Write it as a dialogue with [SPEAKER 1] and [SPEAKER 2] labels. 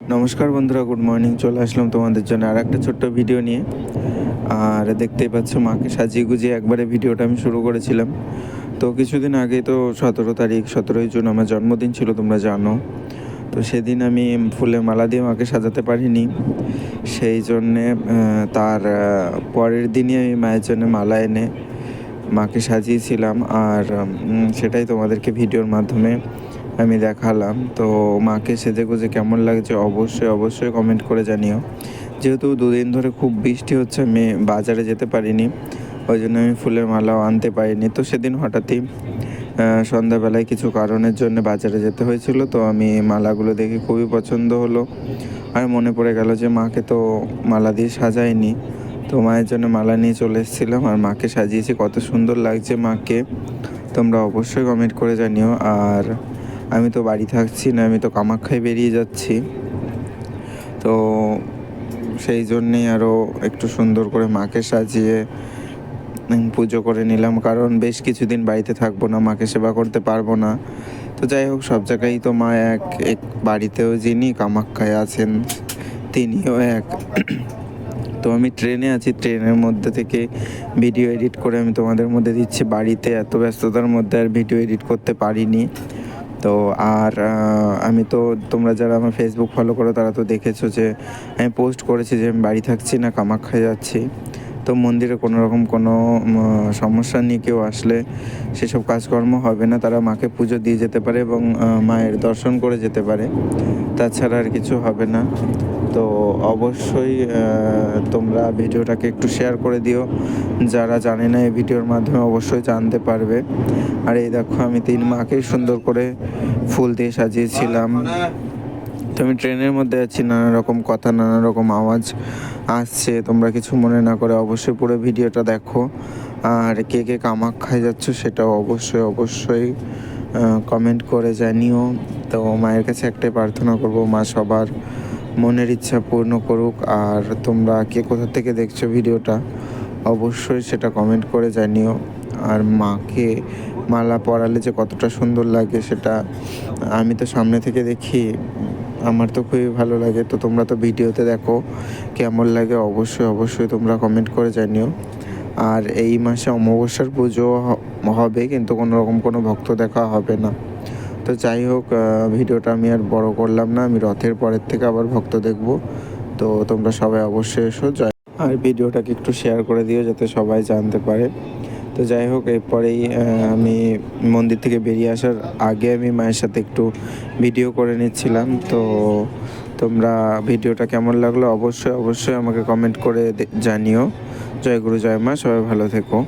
[SPEAKER 1] নমস্কার বন্ধুরা good morning চলে আসলাম তোমাদের জন্য আর একটা ছোট্ট ভিডিও নিয়ে। আর দেখতেই পাচ্ছ, মাকে সাজিয়ে গুজিয়ে একবারে ভিডিওটা আমি শুরু করেছিলাম। তো কিছুদিন আগে তো সতেরো তারিখ, সতেরোই জুন আমার জন্মদিন ছিল, তোমরা জানো। তো সেদিন আমি ফুলে মালা দিয়ে মাকে সাজাতে পারিনি। সেই জন্যে তার পরের দিনই আমি মায়ের জন্য মালা এনে মাকে সাজিয়েছিলাম। আর সেটাই তোমাদেরকে ভিডিওর মাধ্যমে আমি দেখালাম। তো মাকে সেজে গুজে কেমন লাগছে, অবশ্যই অবশ্যই কমেন্ট করে জানিও। যেহেতু দুদিন ধরে খুব বৃষ্টি হচ্ছে, আমি বাজারে যেতে পারিনি। ওই জন্য আমি ফুলের মালাও আনতে পারিনি। তো সেদিন হঠাৎই সন্ধ্যাবেলায় কিছু কারণের জন্য বাজারে যেতে হয়েছিল। তো আমি মালাগুলো দেখে খুবই পছন্দ হলো। আর মনে পড়ে গেল যে মাকে তো মালা দিয়ে সাজাইনি তো মায়ের জন্য মালা নিয়ে চলে এসেছিলাম আর মাকে সাজিয়েছি। কত সুন্দর লাগছে মাকে। তোমরা অবশ্যই কমেন্ট করে জানিও। আর আমি তো বাড়ি থাকছি না, আমি তো কামাখ্যায় বেরিয়ে যাচ্ছি। তো সেই জন্যেই আরও একটু সুন্দর করে মাকে সাজিয়ে পুজো করে নিলাম। কারণ বেশ কিছুদিন বাড়িতে থাকব না, মাকে সেবা করতে পারব না। তো যাই হোক, সব জায়গায় তো মা এক এক বাড়িতেও যিনি কামাখ্যায় আছেন, তিনিও এক। তো আমি ট্রেনে আছি, ট্রেনের মধ্যে থেকে ভিডিও এডিট করে আমি তোমাদের মধ্যে দিচ্ছি। বাড়িতে এত ব্যস্ততার মধ্যে আর ভিডিও এডিট করতে পারিনি। তো আর আমি তো, তোমরা যারা আমার ফেসবুক ফলো করো, তারা তো দেখেছ যে আমি পোস্ট করেছি যে আমি বাড়ি থাকছি না কামাখ্যা যাচ্ছি। তো মন্দিরে কোনো রকম কোনো সমস্যা নিয়ে কেউ আসলে সেসব কাজকর্ম হবে না। তারা মাকে পুজো দিয়ে যেতে পারে এবং মায়ের দর্শন করে যেতে পারে। তাছাড়া আর কিছু হবে না। তো অবশ্যই তোমরা ভিডিওটাকে একটু শেয়ার করে দিও। যারা জানে না এই ভিডিওর মাধ্যমে অবশ্যই জানতে পারবে। আর এই দেখো আমি তিন মাকেই সুন্দর করে ফুল দিয়ে সাজিয়েছিলাম। তো আমি ট্রেনের মধ্যে আছি নানা রকম কথা নানা রকম আওয়াজ। আসছে তোমরা কিছু মনে না করে অবশ্যই পুরো ভিডিওটা দেখো। আর কে কে কামাখ্যায় যাচ্ছ সেটাও অবশ্যই অবশ্যই কমেন্ট করে জানিও। তো মায়ের কাছে একটাই প্রার্থনা করব, মা সবার মনের ইচ্ছা পূর্ণ করুক। আর তোমরা কে কোথা থেকে দেখছ ভিডিওটা, অবশ্যই সেটা কমেন্ট করে জানিও। আর মাকে মালা পরালে যে কতটা সুন্দর লাগে সেটা আমি তো সামনে থেকে দেখি। আমার তো খুবই ভালো লাগে, তো তোমরা তো ভিডিওতে দেখো কেমন লাগে অবশ্যই অবশ্যই তোমরা কমেন্ট করে জানিও। আর এই মাসে অমাবস্যার পুজো হবে কিন্তু কোনো রকম কোনো ভক্ত দেখা হবে না। তো যাই হোক ভিডিওটা আমি আর বড় করলাম না, আমি রথের পরের থেকে আবার ভক্ত দেখব। তো তোমরা সবাই অবশ্যই এসো, জয়। আর ভিডিওটাকে একটু শেয়ার করে দিও যাতে সবাই জানতে পারে। তো যাই হোক, এরপরেই আমি মন্দির থেকে বেরিয়ে আসার আগে আমি মায়ের সাথে একটু ভিডিও করে নিচ্ছিলাম। তো তোমরা ভিডিওটা কেমন লাগল অবশ্যই অবশ্যই আমাকে কমেন্ট করে জানিও। জয় গুরু, জয় মা, সবাই ভালো থেকো।